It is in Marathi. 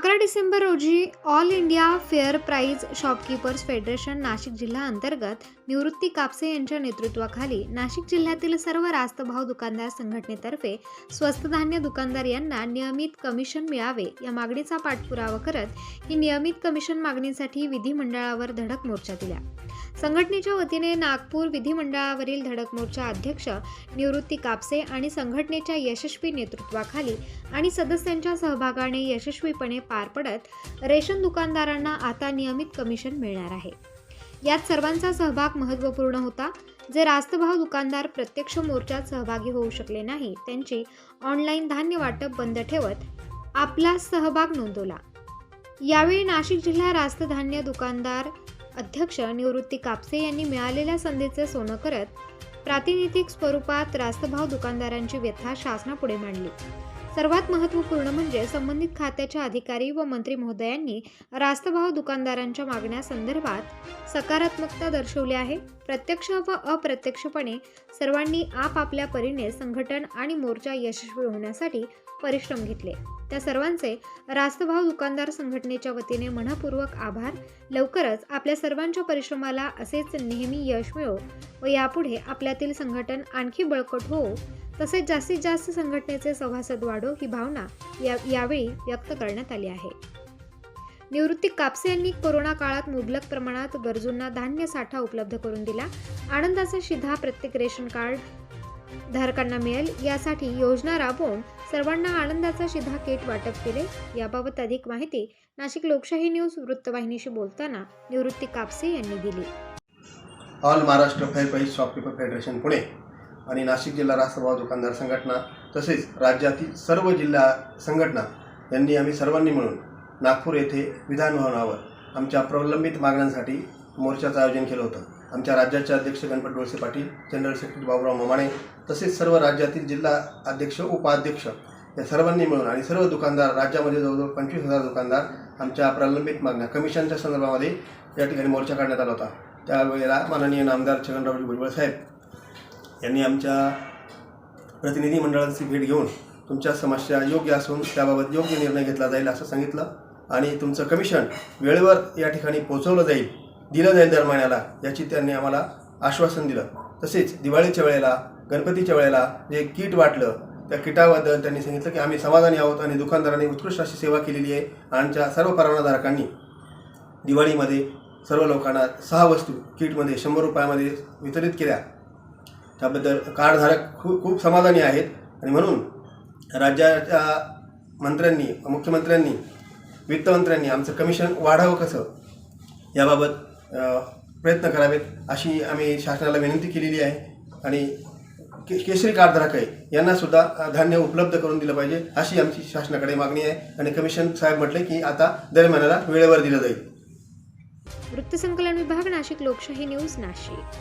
अकरा डिसेंबर रोजी all India fair price shopkeepers federation Nashik जिल्हा अंतर्गत निवृत्ती कापसे यांच्या नेतृत्वाखाली नाशिक जिल्ह्यातील सर्व रास्तभाव दुकानदार संघटनेतर्फे स्वस्त धान्य दुकानदार यांना नियमित कमिशन मिळावे या मागणीचा पाठपुरावा करत ही नियमित कमिशन मागणीसाठी विधिमंडळावर धडक मोर्चा दिला. संघटनेच्या वतीने नागपूर विधिमंडळावरील धडक मोर्चा अध्यक्ष निवृत्ती कापसे आणि संघटनेच्या यशस्वी नेतृत्वाखाली आणि सदस्यांच्या सहभागाने यशस्वीपणे पार पडत रेशन दुकानदारांना आता नियमित कमिशन मिळणार आहे. यात सर्वांचा सहभाग महत्त्वपूर्ण होता. जे रास्तभाव दुकानदार प्रत्यक्ष मोर्चात सहभागी होऊ शकले नाही त्यांची ऑनलाईन धान्य वाटप बंद ठेवत आपला सहभाग नोंदवला. यावेळी नाशिक जिल्हा रास्त धान्य दुकानदार अध्यक्ष निवृत्ती कापसे यांनी मिळालेल्या संधीचे सोनं करत प्रातिनिधिक स्वरूपात रास्तभाव दुकानदारांची व्यथा शासनापुढे मांडली. सर्वात महत्त्वपूर्ण म्हणजे संबंधित खात्याच्या अधिकारी व मंत्री महोदयांनी रास्तभाव दुकानदारांच्या मागण्यासंदर्भात सकारात्मकता दर्शवली आहे. प्रत्यक्ष व अप्रत्यक्षपणे सर्वांनी आपापल्या परीने संघटन आणि मोर्चा यशस्वी होण्यासाठी परिश्रम घेतले. त्या सर्वांचे रास्तभाव दुकानदार संघटनेच्या वतीने मनपूर्वक आभार. लवकरच आपल्या सर्वांच्या परिश्रमाला असेच नेहमी यश मिळो व यापुढे आपल्यातील संघटन आणखी बळकट होवो. तसेच जास्तीत जास्त संघटनेचे सभासद वाढो ही भावना या यावेळी व्यक्त करण्यात आली आहे. निवृत्ती कापसे यांनी कोरोना काळात मुबलक प्रमाणात गरजूंना धान्य साठा उपलब्ध करून दिला. आनंदाचा शिधा प्रत्येक रेशन कार्ड धारकांना मिळेल. यासाठी योजना राबवून सर्वांना आनंदाचा शिधा किट वाटप केले. याबाबत अधिक माहिती नाशिक लोकशाही न्यूज वृत्तवाहिनीशी बोलताना निवृत्ती कापसे यांनी दिली. All Maharashtra fair shopkeeper federation Pune आणि नाशिक जिल्हा राष्ट्रभाव दुकानदार संघटना तसेच राज्यातील सर्व जिल्हा संघटना यांनी आम्ही सर्वांनी मिळून नागपूर येथे विधानभवनावर आमच्या प्रलंबित मागण्यांसाठी मोर्चाचं आयोजन केलं होतं. आमच्या राज्याचे अध्यक्ष गणपत डोळसे पाटील जनरल सेक्रेटरी बाबुराव ममाणे तसेच सर्व राज्यातील जिल्हा अध्यक्ष उपाध्यक्ष या सर्वांनी मिळून आणि सर्व दुकानदार राज्यामध्ये जवळजवळ पंचवीस हजार दुकानदार आमच्या प्रलंबित मागण्या कमिशनच्या संदर्भामध्ये या ठिकाणी मोर्चा काढण्यात आला होता. त्यावेळेला माननीय नामदार छगनरावजी भुजबळ साहेब यांनी आमच्या प्रतिनिधी मंडळाची भेट घेऊन तुमच्या समस्या योग्य असून त्याबाबत योग्य निर्णय घेतला जाईल असं सांगितलं. आणि तुमचं कमिशन वेळेवर या ठिकाणी पोहोचवलं जाईल दिलं जाईल दर महिन्याला याची त्यांनी आम्हाला आश्वासन दिलं. तसेच दिवाळीच्या वेळेला गणपतीच्या वेळेला जे किट वाटलं त्या किटाबद्दल त्यांनी सांगितलं की आम्ही समाधानी आहोत आणि दुकानदारांनी उत्कृष्ट अशी सेवा केलेली आहे आमच्या सर्व परवानाधारकांनी. दिवाळीमध्ये सर्व लोकांना सहा वस्तू किटमध्ये शंभर रुपयामध्ये वितरित केल्या. त्याबद्दल कार्डधारक खूप खूप समाधानी आहेत आणि म्हणून राज्याच्या मंत्र्यांनी मुख्यमंत्र्यांनी वित्तमंत्र्यांनी आमचं कमिशन वाढावं कसं? याबाबत प्रयत्न करावेत अशी आम्ही शासनाला विनंती केलेली आहे. आणि के केशरी कार्डधारक आहे यांनासुद्धा धान्य उपलब्ध करून दिलं पाहिजे अशी आमची शासनाकडे मागणी आहे. आणि कमिशन साहेब म्हटले की आता दर महिन्याला वेळेवर दिलं जाईल. वृत्तसंकलन विभाग नाशिक लोकशाही न्यूज नाशिक.